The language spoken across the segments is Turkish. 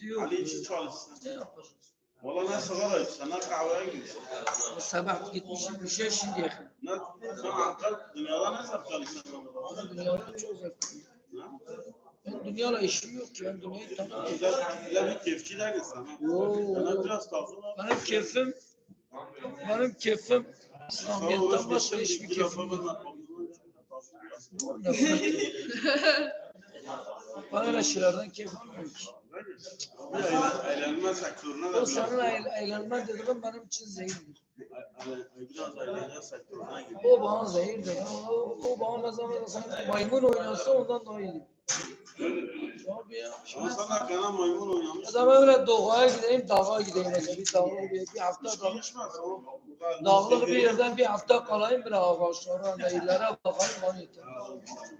için çalışsın. Valla sigara içsen, ne kahveye gidiyorsun. Sabah gitmişim bir şey şimdi yakın. Sen Ankara dünyada ne çalışsın? Ben dünyada çok. Ha? Ben dünyayla işim yok ki. Ben dünyayı tanımıyorum. Güzel bir keyifçi de gitsen. ha. Yo, Sana yo. biraz kalsın. Benim keyfim, benim ol, İslamiyet'ten başka hiçbir defa yok. Bana öyle şeylerden keyif almıyorum ki. Bir eğlen- Eğlenme sektörüne de O biraz. senin eğl- eğlenme dediğin benim için zehirdir. Biraz sektörüne. O bana zehirdir. O, o bana da sen maymun oynasa ondan daha iyi. Abi ya. Ama sen kana maymun oynamışsın. Ya da ben böyle doğaya gideyim, dağa gideyim mesela. Bir dağa bir, hafta dağa. gelişmez, o- bu- Dağlık bir yerden bir hafta kalayım bir ağaçlara, nehirlere bakayım bana yeter.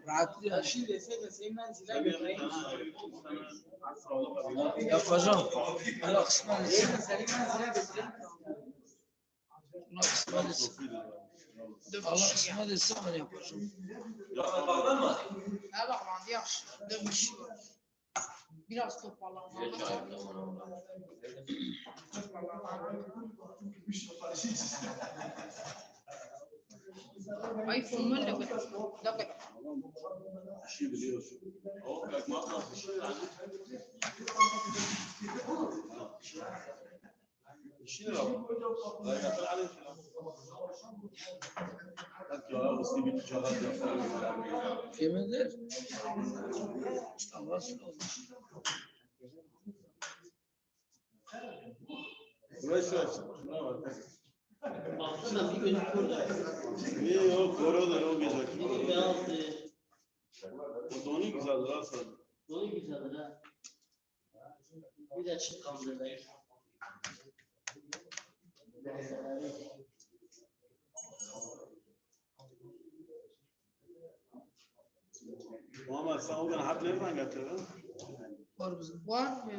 Rahat ya. Sen bir kana- Yapacağım. Allah kısmet etsin. Allah kısmet etsin. Allah kısmet etsin ben yapacağım. Ha bak lan yaxşı. Dövmüş. Biraz toparlanma. iPhone mu سيبي تجارات Kimidir? İşte Allah olmuş. Buraya şu aç. Ne var? Baksana bir gözü burada. Niye yok? Koruyorlar o gece. Bir beyaz e, O donu güzeldir ha sen. dolu güzeldir ha. Bir de çık kaldırdı. Muhammed sen o gün hap nereden getirdin? Var bizim. Var mı?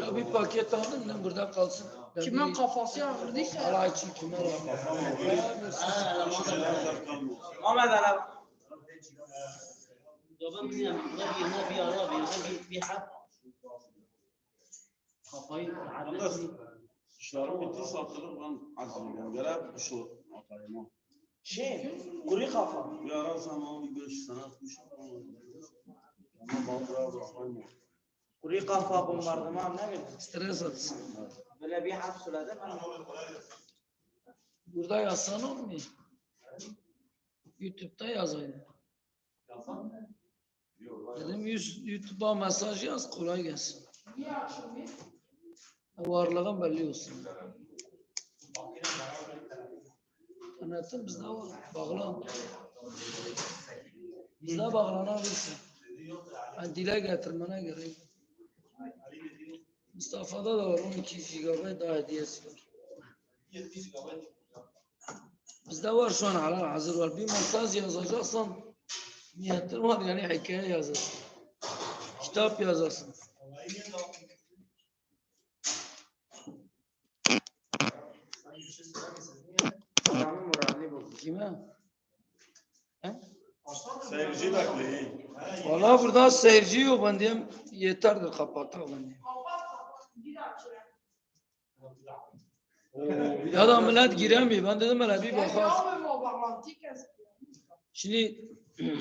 Ya bir paket aldım ne burada kalsın. Ben Kimin bir- kafası ağrıdıysa Allah için kime var? Ha, eleman da var. Şeyler kalmıyor. Ya ben bilmiyorum. Burada bir yana bir ara bir yana bir, bir hap. Kafayı adresi. işlerim bitti satılık ben azim. Gel hep şu atayım ha. Şey, kuru kafa. Bir ara bir beş sene atmışım. Ama ben buraya bırakmayayım. Kuru kafa bombardıman ne bileyim. Stres atsın. Böyle bir harf söyledi ben Burada yazsan olmuyor. YouTube'da yazayım. Dedim yüz- YouTube'a mesaj yaz kolay gelsin. Varlığın belli olsun. İnternetin bizde var. Bağlan. Bizde bağlanabilirsin. Yani dile getirmene gerek. yok. Mustafa'da da var 12 GB daha hediyesi var. Bizde var şu an halal hazır var. Bir mesaj yazacaksan niyetin var yani hikaye yazarsın. Kitap yazarsın. Kime? Seyirci bekleyin. Valla burada seyirci yok ben diyeyim yeterdir kapatalım ben diyeyim. Ya da millet giremiyor. Ben dedim hele bir bakar. Şimdi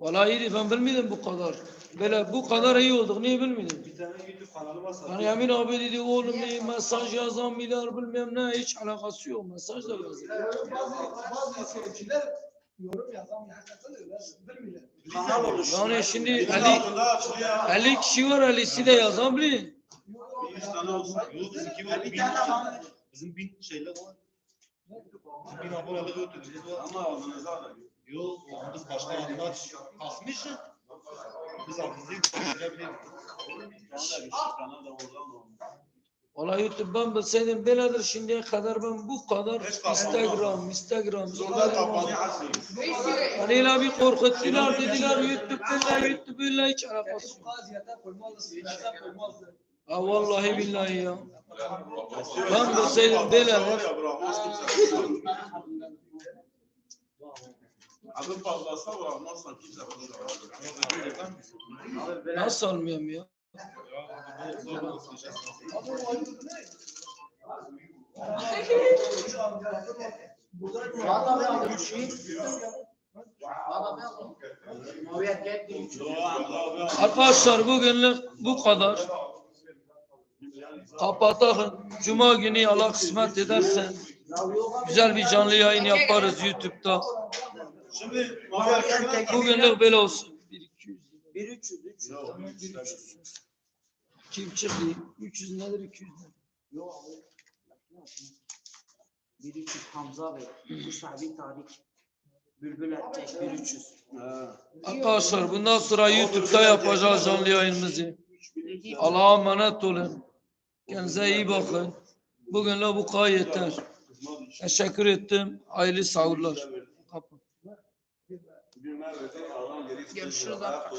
Vallahi iyiydi ben bilmiyordum bu kadar. Böyle bu kadar iyi olduk. Niye bilmiyordum? Bir tane YouTube kanalı var. Hani Emin abi dedi oğlum ne mesaj yazan milyar bilmem ne hiç alakası yok. Mesaj da yazıyor. bazı seyirciler yorum yazan hakikaten öyle. Kanal oluştu. Yani şimdi Bizim 50, altında açılıyor. 50 kişi var 50'si de yazan. Bir yüz tane olsa. Yok bizimki Ya var. bir tane var. bizim bin şeyler var. Bin abonelik ötürüz. Ama ağzınıza alın. Yok biz başka adına kalkmış ya. Biz. Kanal da güçlü, kanal da oradan olmuş. Valla YouTube'dan bilseydim böyledir şimdiye kadar ben bu kadar. Instagram, Instagram, Instagram. Hani bir korkuttular dediler YouTube böyle YouTube böyle hiç alakası yok. Ha vallahi billahi ya. Ben bilseydim böyle Nasıl almıyorum ya? Arkadaşlar bugünlük bu kadar. Kapatalım. Cuma günü Allah kısmet ederse güzel bir canlı yayın yaparız YouTube'da. Bugünlük böyle olsun. 1 200 bir 300 300. tamam 1 300. Kim çıktı? 300 nedir 200 nedir? Yok abi. Bir 300 Hamza Bey. Bu sahibi Tarik. Bülbül Erkek bir 300. Arkadaşlar bundan sonra YouTube'da yapacağız canlı yayınımızı. Allah'a emanet olun. Kendinize iyi bakın. Bugünle bu kadar yeter. Teşekkür ettim. Hayırlı sahurlar. Görüşürüz arkadaşlar.